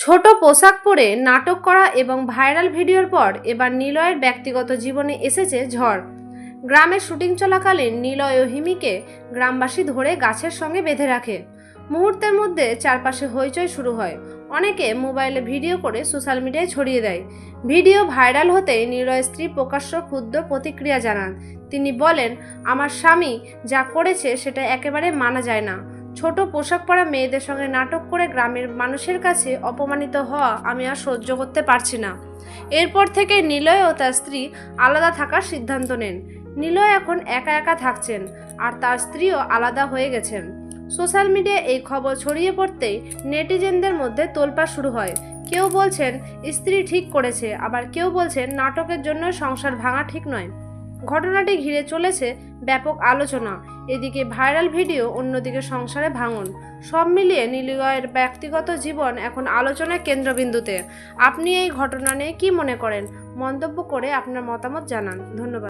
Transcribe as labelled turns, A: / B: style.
A: ছোট পোশাক পরে নাটক করা এবং ভাইরাল ভিডিওর পর এবার নিলয়ের ব্যক্তিগত জীবনে এসেছে ঝড়। গ্রামের শুটিং চলাকালীন নিলয় ও হিমিকে গ্রামবাসী ধরে গাছের সঙ্গে বেঁধে রাখে। মুহূর্তের মধ্যে চারপাশে হইচই শুরু হয়। অনেকে মোবাইলে ভিডিও করে সোশ্যাল মিডিয়ায় ছড়িয়ে দেয়। ভিডিও ভাইরাল হতেই নিলয়ের স্ত্রী প্রকাশ্য ক্ষুদ্র প্রতিক্রিয়া জানান। তিনি বলেন, আমার স্বামী যা করেছে সেটা একেবারে মানা যায় না। ছোট পোশাক পরা মেয়েদের সঙ্গে নাটক করে গ্রামের মানুষের কাছে অপমানিত হওয়া আমি আর সহ্য করতে পারছি না। এরপর থেকে নিলয় ও তার স্ত্রী আলাদা থাকার সিদ্ধান্ত নেন। নিলয় এখন একা একা থাকছেন আর তার স্ত্রীও আলাদা হয়ে গেছেন। সোশ্যাল মিডিয়ায় এই খবর ছড়িয়ে পড়তেই নেটিজেনদের মধ্যে তোলপাড় শুরু হয়। কেউ বলছেন, স্ত্রী ঠিক করেছে। আবার কেউ বলছেন, নাটকের জন্য সংসার ভাঙা ঠিক নয়। ঘটনাটি ঘিরে চলেছে ব্যাপক আলোচনা। এদিকে ভাইরাল ভিডিও অন্যদিকে সংসারে ভাঙন। সব মিলিয়ে নীলিগয়ের ব্যক্তিগত জীবন এখন আলোচনার কেন্দ্রবিন্দুতে। আপনি এই ঘটনা নিয়ে কি মনে করেন? মন্তব্য করে আপনার মতামত জানান। ধন্যবাদ।